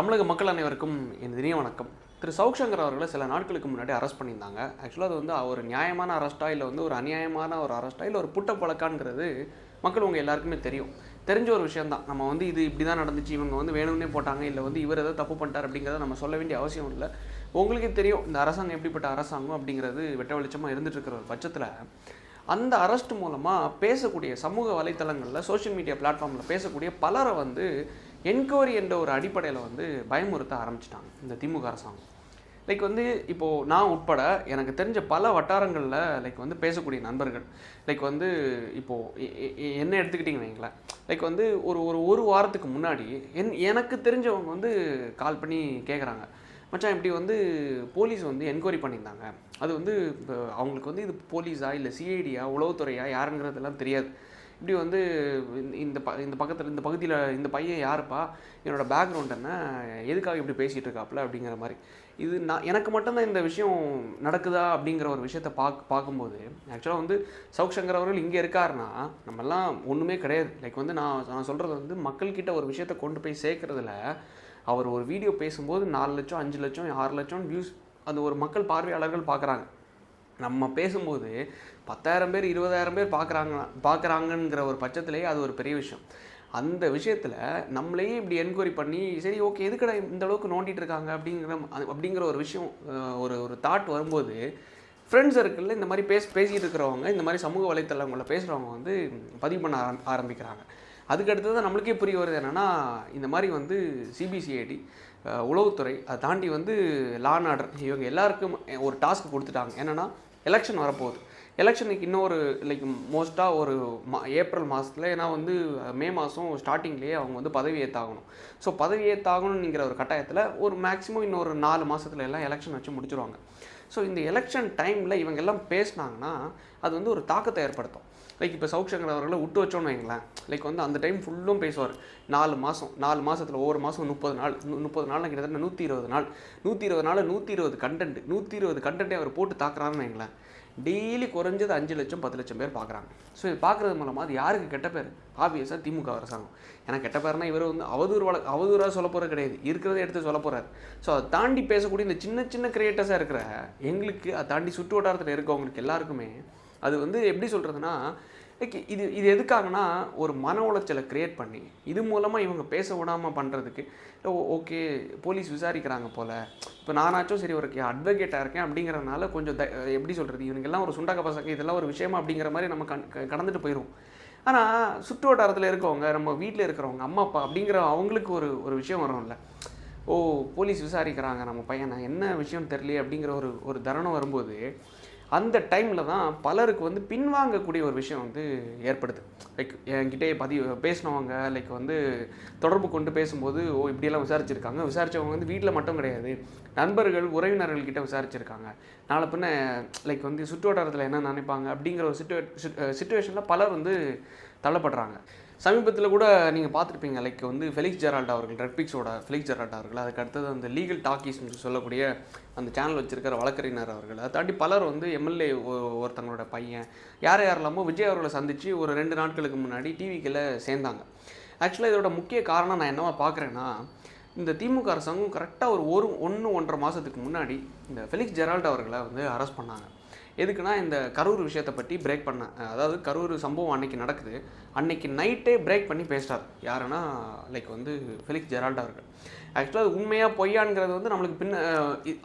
தமிழக மக்கள் அனைவருக்கும் என் இனிய வணக்கம். திரு சௌக்ஷங்கர் அவர்களை சில நாட்களுக்கு முன்னாடி அரெஸ்ட் பண்ணியிருந்தாங்க. ஆக்சுவலாக அது வந்து ஒரு நியாயமான அரெஸ்ட்டாக இல்லை வந்து ஒரு அநியாயமான ஒரு அரெஸ்ட்டாக இல்லை ஒரு புட்ட பழக்கான்ங்கிறது மக்கள் உங்கள் எல்லாருக்குமே தெரியும். தெரிஞ்ச ஒரு விஷயந்தான் நம்ம வந்து இது இப்படி தான் நடந்துச்சு இவங்க வந்து வேணும்னே போட்டாங்க இல்லை வந்து இவர் ஏதோ தப்பு பண்ணிட்டார் அப்படிங்கிறத நம்ம சொல்ல வேண்டிய அவசியம் இல்லை. உங்களுக்கே தெரியும் இந்த அரசாங்கம் எப்படிப்பட்ட அரசாங்கம் அப்படிங்கிறது வெட்ட வெளிச்சமாக இருந்துகிட்ருக்கிற ஒரு பட்சத்தில் அந்த அரெஸ்ட் மூலமாக பேசக்கூடிய சமூக வலைத்தளங்களில் சோஷியல் மீடியா பிளாட்ஃபார்மில் பேசக்கூடிய பலரை வந்து என்கொயரி என்ற ஒரு அடிப்படையில் வந்து பயமுறுத்த ஆரம்பிச்சிட்டாங்க இந்த திமுக அரசாங்கம். லைக் வந்து இப்போது நான் உட்பட எனக்கு தெரிஞ்ச பல வட்டாரங்களில் லைக் வந்து பேசக்கூடிய நண்பர்கள் லைக் வந்து இப்போது என்ன எடுத்துக்கிட்டிங்கன்னு வைங்களேன். லைக் வந்து ஒரு ஒரு ஒரு வாரத்துக்கு முன்னாடி என் எனக்கு தெரிஞ்சவங்க வந்து கால் பண்ணி கேட்குறாங்க மச்சான் இப்படி வந்து போலீஸ் வந்து என்கொயரி பண்ணியிருந்தாங்க. அது வந்து இப்போ அவங்களுக்கு வந்து இது போலீஸா இல்லை சிஐடியா உளவுத்துறையா யாருங்கிறதெல்லாம் தெரியாது. இப்படி வந்து இந்த- இந்த ப இந்த பக்கத்தில் இந்த பகுதியில் இந்த பையன் யாருப்பா? என்னோட பேக்ரவுண்ட் என்ன? எதுக்காக இப்படி பேசிகிட்டு இருக்காப்புல? அப்படிங்கிற மாதிரி. இது நான் எனக்கு மட்டும்தான் இந்த விஷயம் நடக்குதா? அப்படிங்கிற ஒரு விஷயத்தை பார்க்க பார்க்கும்போது ஆக்சுவலாக வந்து சவுக் சங்கர் அவர்கள் இங்கே இருக்காருன்னா நம்மெல்லாம் ஒன்றுமே கிடையாது. லைக் வந்து நான் நான் சொல்கிறது வந்து மக்கள்கிட்ட ஒரு விஷயத்தை கொண்டு போய் சேர்க்குறதுல அவர் ஒரு வீடியோ பேசும்போது நாலு லட்சம் அஞ்சு லட்சம் ஆறு லட்சம் வியூஸ் அது ஒரு மக்கள் பார்வையாளர்கள் பார்க்குறாங்க. நம்ம பேசும்போது பத்தாயிரம் பேர் இருபதாயிரம் பேர் பார்க்குறாங்க பார்க்குறாங்கங்கிற ஒரு பட்சத்திலேயே அது ஒரு பெரிய விஷயம். அந்த விஷயத்தில் நம்மளையே இப்படி என்கொயரி பண்ணி சரி ஓகே எதுக்கடா இந்த அளவுக்கு நோண்டிட்டு இருக்காங்க அப்படிங்கிற அப்படிங்கிற ஒரு விஷயம் ஒரு ஒரு தாட் வரும்போது ஃப்ரெண்ட்ஸ் சர்க்கிளில் இந்த மாதிரி பேச பேசிகிட்டு இருக்கிறவங்க இந்த மாதிரி சமூக வலைத்தளங்களில் பேசுகிறவங்க வந்து பதிவு பண்ண ஆரம் ஆரம்பிக்கிறாங்க. அதுக்கு அடுத்தது நம்மளுக்கே புரிய வருது என்னென்னா இந்த மாதிரி வந்து சிபிசிஐடி உளவுத்துறை அதை தாண்டி வந்து லா அண்ட் ஆர்டர் இவங்க எல்லாருக்கும் ஒரு டாஸ்க் கொடுத்துட்டாங்க. என்னென்னா எலெக்ஷன் வரப்போகுது. எலெக்ஷனுக்கு இன்னொரு லைக் மோஸ்ட்டாக ஒரு மா ஏப்ரல் மாதத்தில் ஏன்னா வந்து மே மாதம் ஸ்டார்டிங்லேயே அவங்க வந்து பதவி ஏற்றாகணும் ஸோ பதவி ஏற்றாகணுங்கிற ஒரு கட்டாயத்தில் ஒரு மேக்ஸிமம் இன்னொரு நாலு மாதத்துல எல்லாம் எலெக்ஷன் வச்சு முடிச்சிருவாங்க. ஸோ இந்த எலெக்ஷன் டைமில் இவங்க எல்லாம் பேசினாங்கன்னா அது வந்து ஒரு தாக்கத்தை ஏற்படுத்தும். லைக் இப்போ சௌக்ஷங்கர் அவர்களை விட்டு வச்சோன்னு வைங்களேன். லைக் வந்து அந்த டைம் ஃபுல்லும் பேசுவார். நாலு மாதம் நாலு மாதத்தில் ஒவ்வொரு மாதம் முப்பது நாள் முப்பது நாள் கிட்டத்தட்ட நூற்றி இருபது நாள். நூற்றி இருபது நாள் நூற்றி இருபது கண்டென்ட் நூற்றி இருபது கண்டென்ட்டே அவர் போட்டு தாக்குறாருன்னு வைங்களேன். டெய்லி குறைஞ்சது அஞ்சு லட்சம் பத்து லட்சம் பேர் பார்க்குறாங்க. ஸோ இது பார்க்குறது மூலமாக அது யாருக்கு கெட்ட பேர்? ஆப்வியஸாக திமுக அரசாங்கம். ஏன்னா கெட்ட பேர்னா இவர் வந்து அவதூறு வள அவதூறாக சொல்ல போகிறது கிடையாது. இருக்கிறத எடுத்து சொல்ல போகிறார் ஸோ அதை தாண்டி பேசக்கூடிய இந்த சின்ன சின்ன கிரியேட்டர்ஸாக இருக்கிற எங்களுக்கு அதை தாண்டி சுற்று வட்டாரத்தில் இருக்கவங்களுக்கு எல்லாருக்குமே அது வந்து எப்படி சொல்கிறதுனா லைக் இது இது எதுக்காகனா ஒரு மன உளைச்சலை கிரியேட் பண்ணி இது மூலமாக இவங்க பேச விடாமல் பண்ணுறதுக்கு ஓகே போலீஸ் விசாரிக்கிறாங்க போல் இப்போ நானாச்சும் சரி ஒரு அட்வொகேட்டாக இருக்கேன் அப்படிங்கிறதுனால கொஞ்சம் த எப்படி சொல்கிறது இவங்கெல்லாம் ஒரு சுண்டக்க பசங்க இதெல்லாம் ஒரு விஷயமா அப்படிங்கிற மாதிரி நம்ம கண் கடந்துட்டு போயிடுவோம் ஆனால் சுற்று வட்டாரத்தில் இருக்கவங்க நம்ம வீட்டில் இருக்கிறவங்க அம்மா அப்பா அப்படிங்கிற அவங்களுக்கு ஒரு ஒரு விஷயம் வரும்ல. ஓ போலீஸ் விசாரிக்கிறாங்க நம்ம பையனை என்ன விஷயம் தெரியல அப்படிங்கிற ஒரு ஒரு தருணம் வரும்போது அந்த டைமில் தான் பலருக்கு வந்து பின்வாங்கக்கூடிய ஒரு விஷயம் வந்து ஏற்படுது. லைக் என்கிட்டே பதிவு பேசினவங்க லைக் வந்து தொடர்பு கொண்டு பேசும்போது ஓ இப்படியெல்லாம் விசாரிச்சிருக்காங்க. விசாரிச்சவங்க வந்து வீட்டில் மட்டும் கிடையாது. நண்பர்கள் உறவினர்கள் கிட்ட விசாரிச்சிருக்காங்க. நாளை பின்ன லைக் வந்து சுற்று வட்டாரத்தில் என்ன நினைப்பாங்க அப்படிங்கிற ஒரு சுச்சுவே சுச்சுவேஷனில் பலர் வந்து தள்ளப்படுறாங்க. சமீபத்தில் கூட நீங்கள் பார்த்துருப்பீங்க லைக் வந்து ஃபெலிக்ஸ் ஜெரால்டா அவர்கள் ரெட்பிக்ஸோட ஃபெலிக்ஸ் ஜெரால்டா அவர்கள் அதுக்கு அடுத்தது அந்த லீகல் டாக்கீஸ் சொல்லக்கூடிய அந்த சேனல் வச்சிருக்கிற வழக்கறிஞர் அவர்கள். அதை தாண்டி பலர் வந்து எம்எல்ஏ ஒருத்தங்களோட பையன் யார் யாரெல்லாமோ விஜய் அவர்களை சந்தித்து ஒரு ரெண்டு நாட்களுக்கு முன்னாடி டிவிக்கில் சேர்ந்தாங்க. ஆக்சுவலாக இதோட முக்கிய காரணம் நான் என்னவா பார்க்குறேன்னா இந்த திமுக அரசாங்கம் கரெக்டாக ஒரு ஒரு ஒன்று ஒன்றரை மாதத்துக்கு முன்னாடி இந்த ஃபெலிக்ஸ் ஜெரால்ட் அவர்களை வந்து அரெஸ்ட் பண்ணாங்க. எதுக்குன்னா இந்த கரூர் விஷயத்தை பற்றி பிரேக் பண்ண அதாவது கரூர் சம்பவம் அன்னைக்கு நடக்குது. அன்னைக்கு நைட்டே பிரேக் பண்ணி பேசிட்டார். யாருன்னா லைக் வந்து ஃபெலிக்ஸ் ஜெரால்டா இருக்கு ஆக்சுவலாக அது உண்மையாக பொய்யாங்கிறது வந்து நம்மளுக்கு பின்ன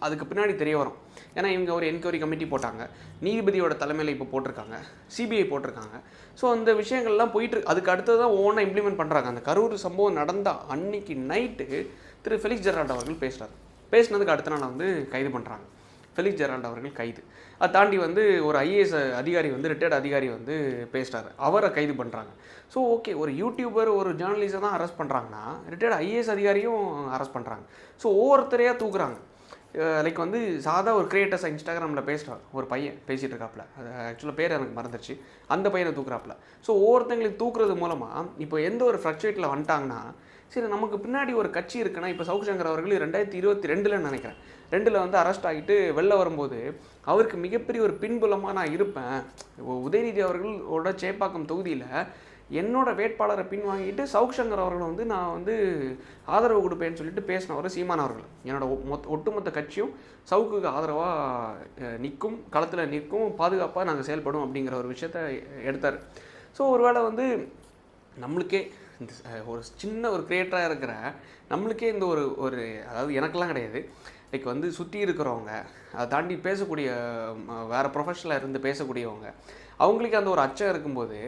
அதுக்கு பின்னாடி தெரிய வரும். ஏன்னா இவங்க ஒரு என்கொயரி கமிட்டி போட்டாங்க. நீதிபதியோட தலைமையில் இப்போ போட்டிருக்காங்க. சிபிஐ போட்டிருக்காங்க. ஸோ அந்த விஷயங்கள்லாம் போயிட்டு அதுக்கு அடுத்தது தான் ஒவ்வொன்றா இம்ப்ளிமெண்ட் பண்ணுறாங்க அந்த கரூர் சம்பவம் நடந்த அன்னைக்கு நைட்டு திரு ஃபெலிக்ஸ் ஜெரால்ட் அவர்கள் பேசுகிறார் பேசினதுக்கு அடுத்த நாள் வந்து கைது பண்ணுறாங்க ஃபெலிக்ஸ் ஜெரால்ட் அவர்கள் கைது. அதை தாண்டி வந்து ஒரு ஐஏஎஸ் அதிகாரி வந்து ரிட்டையர்ட் அதிகாரி வந்து பேசிட்டார் அவரை கைது பண்ணுறாங்க ஸோ ஓகே ஒரு யூடியூபர் ஒரு ஜேர்னலிஸ்டை தான் அரெஸ்ட் பண்ணுறாங்கன்னா ரிட்டையர்ட் ஐஏஎஸ் அதிகாரியும் அரெஸ்ட் பண்ணுறாங்க ஸோ ஒவ்வொருத்தரையாக தூக்குறாங்க. லைக் வந்து சாதா ஒரு கிரியேட்டர்ஸ் இன்ஸ்டாகிராமில் பேசுகிறார் ஒரு பையன் பேசிகிட்டு இருக்காப்புல. அது ஆக்சுவலாக பேர் எனக்கு மறந்துருச்சு. அந்த பையனை தூக்குறாப்புல. ஸோ ஒவ்வொருத்தங்களையும் தூக்குறது மூலமாக இப்போ எந்த ஒரு ஃப்ளக்சுவேட்டில் வந்துட்டாங்கன்னா சரி நமக்கு பின்னாடி ஒரு கட்சி இருக்குன்னா இப்போ சவுக் சங்கர் அவர்கள் ரெண்டாயிரத்தி இருபத்தி ரெண்டில் நினைக்கிறேன். ரெண்டில் வந்து அரெஸ்ட் ஆகிட்டு வெளில வரும்போது அவருக்கு மிகப்பெரிய ஒரு பின்புலமாக நான் இருப்பேன். உதயநிதி அவர்களோட சேப்பாக்கம் தொகுதியில் என்னோட வேட்பாளரை பின்வாங்கிட்டு சவுக் சங்கர் அவர்களை வந்து நான் வந்து ஆதரவு கொடுப்பேன்னு சொல்லிட்டு பேசினவர் சீமான் அவர்கள். என்னோட ஒ- மொத்த ஒட்டுமொத்த கட்சியும் சவுக்குக்கு ஆதரவாக நிற்கும் களத்தில் நிற்கும் பாதுகாப்பாக நாங்கள் செயல்படும் அப்படிங்கிற ஒரு விஷயத்த எடுத்தார். ஸோ ஒருவேளை வந்து நம்மளுக்கே இந்த ஒரு சின்ன ஒரு கிரியேட்டராக இருக்கிற நம்மளுக்கே இந்த ஒரு ஒரு அதாவது எனக்கெல்லாம் கிடையாது. லைக் வந்து சுற்றி இருக்கிறவங்க அதை தாண்டி பேசக்கூடிய வேறு ப்ரொஃபஷனில் இருந்து பேசக்கூடியவங்க அவங்களுக்கு அந்த ஒரு அச்சம் இருக்கும்போது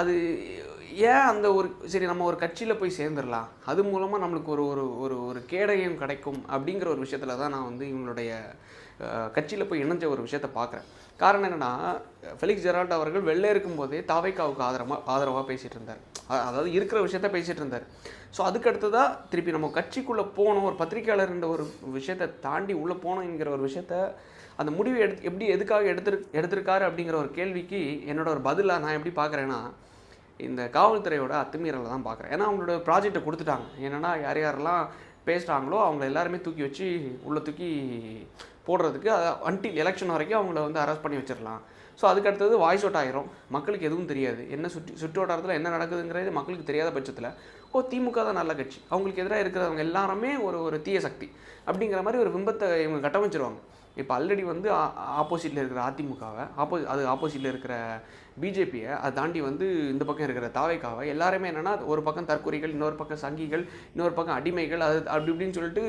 அது ஏன் அந்த ஒரு சரி நம்ம ஒரு கட்சியில் போய் சேர்ந்துடலாம் அது மூலமாக நம்மளுக்கு ஒரு ஒரு ஒரு ஒரு கேடயம் கிடைக்கும் அப்படிங்கிற ஒரு விஷயத்தில் தான் நான் வந்து இவங்களுடைய கட்சியில் போய் இணைஞ்ச ஒரு விஷயத்தை பார்க்குறேன் காரணம் என்னென்னா ஃபெலிக்ஸ் ஜெரால்ட் அவர்கள் வெளில இருக்கும்போதே தாவைக்காவுக்கு ஆதரமாக ஆதரவாக பேசிகிட்டு இருந்தார். அதாவது இருக்கிற விஷயத்த பேசிகிட்டு இருந்தார். ஸோ அதுக்கு அடுத்ததாக திருப்பி நம்ம கட்சிக்குள்ளே போகணும் ஒரு பத்திரிகையாளர்ன்ற ஒரு விஷயத்தை தாண்டி உள்ளே போகணுங்கிற ஒரு விஷயத்த அந்த முடிவு எடுத்து எப்படி எதுக்காக எடுத்துரு எடுத்திருக்காரு அப்படிங்கிற ஒரு கேள்விக்கு என்னோட ஒரு பதிலாக நான் எப்படி பார்க்குறேன்னா இந்த காவல்துறையோட அத்துமீறலை தான் பார்க்குறேன் ஏன்னா அவங்களோட ப்ராஜெக்டை கொடுத்துட்டாங்க. என்னென்னா யார் யாரெல்லாம் பேசுகிறாங்களோ அவங்க எல்லாருமே தூக்கி வச்சு உள்ளே தூக்கி போடுறதுக்கு அன்டில் எலெக்ஷன் வரைக்கும் அவங்கள வந்து அரெஸ்ட் பண்ணி வச்சிடலாம். ஸோ அதுக்கு அடுத்தது வாய்ஸ் அவுட் ஆயிரும். மக்களுக்கு எதுவும் தெரியாது. என்ன சுற்றி சுற்று வட்டாரத்தில் என்ன நடக்குதுங்கிறது மக்களுக்கு தெரியாத பட்சத்தில் ஓ திமுக தான் நல்ல கட்சி. அவங்களுக்கு எதிராக இருக்கிறவங்க எல்லாருமே ஒரு ஒரு தீய சக்தி. அப்படிங்கிற மாதிரி ஒரு பிம்பத்தை இவங்க கட்டமைச்சிருவாங்க. இப்போ ஆல்ரெடி வந்து ஆப்போசிட்டில் இருக்கிற அதிமுகவை ஆப்போ அது ஆப்போசிட்டில் இருக்கிற பிஜேபியை அதை தாண்டி வந்து இந்த பக்கம் இருக்கிற தாவைக்காவை எல்லாருமே என்னென்னா ஒரு பக்கம் தற்கொலைகள் இன்னொரு பக்கம் சங்கிகள் இன்னொரு பக்கம் அடிமைகள் அது அப்படி இப்படின்னு சொல்லிட்டு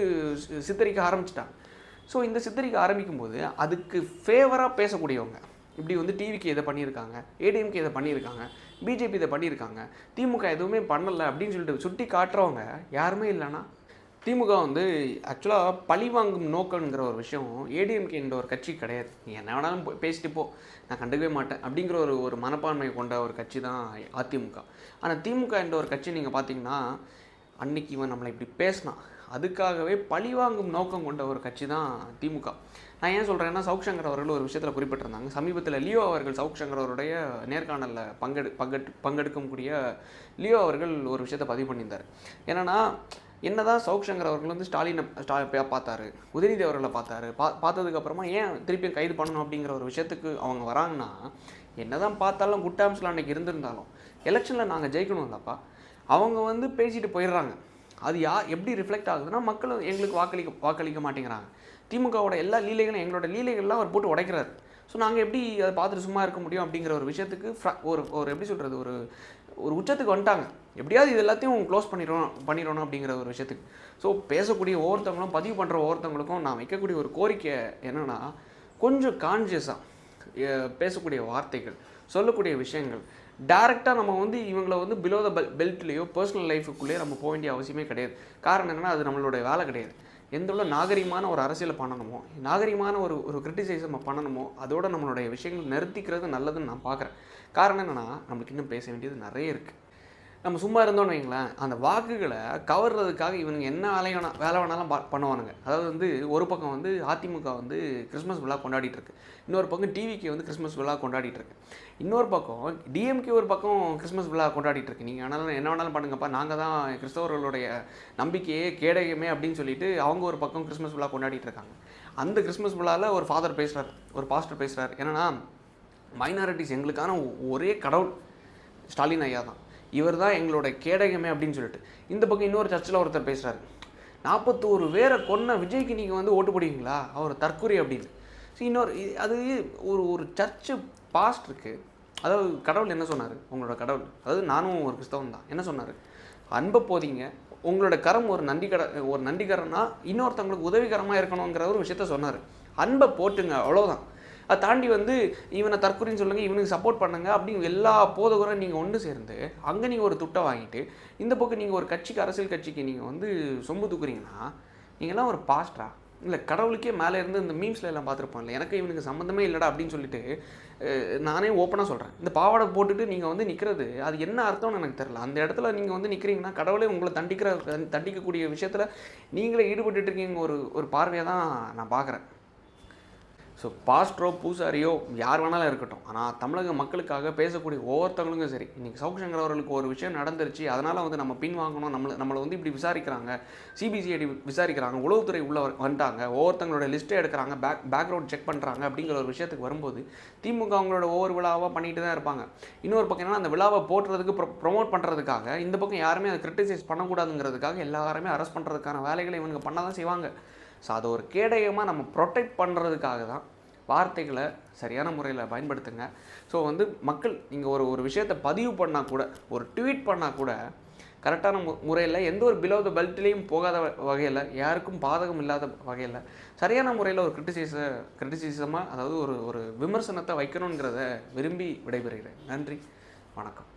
சி- சித்தரிக்க ஆரம்பிச்சிட்டாங்க. ஸோ இந்த சித்தரிக்க ஆரம்பிக்கும் போது அதுக்கு ஃபேவராக பேசக்கூடியவங்க இப்படி வந்து டிவிக்கு இதை பண்ணியிருக்காங்க ஏடிஎம்கே இதை பண்ணியிருக்காங்க பிஜேபி இதை பண்ணியிருக்காங்க. திமுக எதுவுமே பண்ணலை அப்படின்னு சொல்லிட்டு சுட்டி காட்டுறவங்க யாருமே இல்லைன்னா திமுக வந்து ஆக்சுவலாக பழிவாங்கும் நோக்கங்கிற ஒரு விஷயம் ஏடிஎம்கேன்ற ஒரு கட்சி கிடையாது. நீ என்ன வேணாலும் பேசிட்டு போ நான் கண்டுக்கவே மாட்டேன் அப்படிங்கிற ஒரு ஒரு மனப்பான்மை கொண்ட ஒரு கட்சி தான் அதிமுக. ஆனால் திமுக என்ற ஒரு கட்சி நீங்கள் பார்த்தீங்கன்னா அன்னைக்கு இவன் நம்மளை இப்படி பேசினான். அதுக்காகவே பழிவாங்கும் நோக்கம் கொண்ட ஒரு கட்சி தான் திமுக. நான் ஏன் சொல்கிறேன்னா சவுக் சங்கர் அவர்கள் ஒரு விஷயத்தில் குறிப்பிட்டிருந்தாங்க. சமீபத்தில் லியோ அவர்கள் சவுக் சங்கர் அவருடைய நேர்காணலில் பங்கெடு பங்கெடு பங்கெடுக்கக்கூடிய லியோ அவர்கள் ஒரு விஷயத்தை பதிவு பண்ணியிருந்தார். என்னன்னா என்னதான் சவுக் சங்கர் அவர்கள் வந்து ஸ்டாலினை ஸ்டா பார்த்தாரு உதயநிதி அவர்களை பார்த்தாரு பா பார்த்ததுக்கப்புறமா ஏன் திருப்பியும் கைது பண்ணணும் அப்படிங்கிற ஒரு விஷயத்துக்கு அவங்க வராங்கன்னா என்னதான் பார்த்தாலும் குட் டேர்ம்ஸில் அன்னைக்கு இருந்திருந்தாலும் எலெக்ஷனில் நாங்கள் ஜெயிக்கணும் இல்லைப்பா அவங்க வந்து பேசிட்டு போயிடுறாங்க. அது யா எப்படி ரிஃப்ளெக்ட் ஆகுதுன்னா மக்கள் எங்களுக்கு வாக்களிக்க வாக்களிக்க மாட்டேங்கிறாங்க. திமுகவோட எல்லா லீலைகளும் எங்களோட லீலைகள்லாம் அவர் போட்டு உடைக்கிறாரு. ஸோ நாங்கள் எப்படி அதை பார்த்துட்டு சும்மா இருக்க முடியும் அப்படிங்கிற ஒரு விஷயத்துக்கு ஒரு ஒரு எப்படி சொல்கிறது ஒரு ஒரு உச்சத்துக்கு வந்துட்டாங்க. எப்படியாவது இது எல்லாத்தையும் க்ளோஸ் பண்ணிடணும் பண்ணிடணும் அப்படிங்கிற ஒரு விஷயத்துக்கு. ஸோ பேசக்கூடிய ஒவ்வொருத்தவங்களும் பதிவு பண்ணுற ஒவ்வொருத்தவங்களுக்கும் நான் வைக்கக்கூடிய ஒரு கோரிக்கை என்னென்னா கொஞ்சம் கான்ஷியஸாக பேசக்கூடிய வார்த்தைகள் சொல்லக்கூடிய விஷயங்கள் டேரெக்டாக நம்ம வந்து இவங்களை வந்து பிலோ த பெல் பெல்ட்லேயோ பர்சனல் லைஃபுக்குள்ளேயே நம்ம போக வேண்டிய அவசியமே கிடையாது. காரணம் என்னென்னா அது நம்மளோட வேலை கிடையாது. எந்த உள்ள நாகரிகமான ஒரு அரசியலை பண்ணணுமோ நாகரிகமான ஒரு ஒரு கிரிட்டிசைஸ் நம்ம பண்ணணுமோ அதோட நம்மளுடைய விஷயங்கள் நிறுத்திக்கிறது நல்லதுன்னு நான் பார்க்குறேன். காரணம் என்னென்னா நம்மளுக்கு இன்னும் பேச வேண்டியது நிறைய இருக்குது நம்ம சும்மா இருந்தோம்னு வைங்களேன் அந்த வாக்குகளை கவர்றதுக்காக இவனுங்க என்ன வேலை வேணால் வேலை வேணாலும் பா- பண்ணுவானுங்க. அதாவது வந்து ஒரு பக்கம் வந்து அதிமுக வந்து கிறிஸ்மஸ் விழா கொண்டாடிட்டு இருக்கு. இன்னொரு பக்கம் டிவிக்கு வந்து கிறிஸ்மஸ் விழா கொண்டாடிட்டு இருக்கு. இன்னொரு பக்கம் டிஎம்கே ஒரு பக்கம் கிறிஸ்மஸ் விழா கொண்டாடிட்டு இருக்கு. நீங்கள் வேணாலும் என்ன வேணாலும் பண்ணுங்கப்பா. நாங்கள் தான் கிறிஸ்தவர்களுடைய நம்பிக்கையே கேடயமே அப்படின்னு சொல்லிட்டு அவங்க ஒரு பக்கம் கிறிஸ்மஸ் விழா கொண்டாடிட்டு இருக்காங்க. அந்த கிறிஸ்மஸ் விழாவில் ஒரு ஃபாதர் பேசுகிறார் ஒரு பாஸ்டர் பேசுகிறார் என்னென்னா மைனாரிட்டிஸ் எங்களுக்கான ஒ- ஒரே கடவுள் ஸ்டாலின் ஐயா தான். இவர் தான் எங்களோட கேடகமே அப்படின்னு சொல்லிட்டு. இந்த பக்கம் இன்னொரு சர்ச்சில் ஒருத்தர் பேசுகிறாரு நாற்பத்தோரு பேரை கொன்ன விஜய்க்கு நீங்கள் வந்து ஓட்டு போடுவீங்களா? அவர் தற்கொலை அப்படின்னு. ஸோ இன்னொரு அது ஒரு ஒரு சர்ச்சு பாஸ்ட் இருக்குது அதாவது கடவுள் என்ன சொன்னார்? உங்களோட கடவுள். அதாவது நானும் ஒரு கிறிஸ்தவன் தான். என்ன சொன்னார்? அன்பை போதிங்க. உங்களோட கரம் ஒரு நன்றிக்கட ஒரு நன்றிகரம்னா இன்னொருத்தவங்களுக்கு உதவிகரமாக இருக்கணுங்கிற ஒரு விஷயத்த சொன்னார். அன்பை போட்டுங்க அவ்வளோதான் அதை தாண்டி வந்து இவனை தற்கொலைன்னு சொல்லுங்க இவனுக்கு சப்போர்ட் பண்ணுங்க அப்படின்னு எல்லா போதகரும் நீங்கள் ஒன்று சேர்ந்து அங்கே நீங்கள் ஒரு துட்டை வாங்கிட்டு இந்த பக்கம் நீங்கள் ஒரு கட்சிக்கு அரசியல் கட்சிக்கு நீங்கள் வந்து சொம்பு தூக்குறீங்கன்னா நீங்கள்லாம் ஒரு பாஸ்டரா? இல்லை கடவுளுக்கே மேலே இருந்து இந்த மீம்ஸில் எல்லாம் பார்த்துருப்போம்ல எனக்கு இவனுக்கு சம்மந்தமே இல்லைடா அப்படின்னு சொல்லிட்டு நானே ஓப்பனாக சொல்கிறேன் இந்த பாவாடை போட்டுட்டு நீங்கள் வந்து நிற்கிறது அது என்ன அர்த்தம்னு எனக்கு தெரில அந்த இடத்துல நீங்கள் வந்து நிற்கிறீங்கன்னா கடவுளே உங்களை தண்டிக்கிற தண்டிக்கக்கூடிய விஷயத்தில் நீங்களே ஈடுபட்டுட்டு இருக்கீங்க ஒரு ஒரு பார்வையை தான் நான் பார்க்குறேன். ஸோ பாஸ்டரோ பூசாரியோ யார் வேணாலும் இருக்கட்டும். ஆனால் தமிழக மக்களுக்காக பேசக்கூடிய ஒவ்வொருத்தவங்களுக்கும் சரி இன்றைக்கி சௌக்ஷங்கர் அவர்களுக்கு ஒரு விஷயம் நடந்துருச்சு அதனால் வந்து நம்ம பின் வாங்கணும் நம்மளை நம்மளை வந்து இப்படி விசாரிக்கிறாங்க சிபிசிஐடி விசாரிக்கிறாங்க உளவுத்துறை உள்ள வந்துட்டாங்க ஒவ்வொருத்தங்களோட லிஸ்ட்டை எடுக்கிறாங்க பேக் பேக்ரவுண்ட் செக் பண்ணுறாங்க அப்படிங்கிற ஒரு விஷயத்துக்கு வரும்போது திமுக அவங்களோட ஒவ்வொரு விழாவாக பண்ணிட்டு தான் இருப்பாங்க. இன்னொரு பக்கம் என்னன்னா அந்த விழாவை போட்டுறதுக்கு ப்ரொ ப்ரொமோட் பண்ணுறதுக்காக இந்த பக்கம் யாருமே அதை கிரிட்டிசைஸ் பண்ணக்கூடாதுங்கிறதுக்காக எல்லாருமே அரெஸ்ட் பண்ணுறதுக்கான வேலைகளை இவங்க பண்ண தான் செய்வாங்க. ஸோ அதை ஒரு கேடயமாக நம்ம ப்ரொடெக்ட் பண்ணுறதுக்காக தான் வார்த்தைகளை சரியான முறையில் பயன்படுத்துங்க. ஸோ வந்து மக்கள் நீங்கள் ஒரு ஒரு விஷயத்தை பதிவு பண்ணால் கூட ஒரு ட்வீட் பண்ணால் கூட கரெக்டான மு முறையில் எந்த ஒரு பிலோ த பெல்ட்லேயும் போகாத வகையில் யாருக்கும் பாதகம் இல்லாத வகையில் சரியான முறையில் ஒரு கிரிட்டிசைஸ கிரிட்டிசிசமாக அதாவது ஒரு ஒரு விமர்சனத்தை வைக்கணுங்கிறத விரும்பி விடைபெறுகிறேன். நன்றி. வணக்கம்.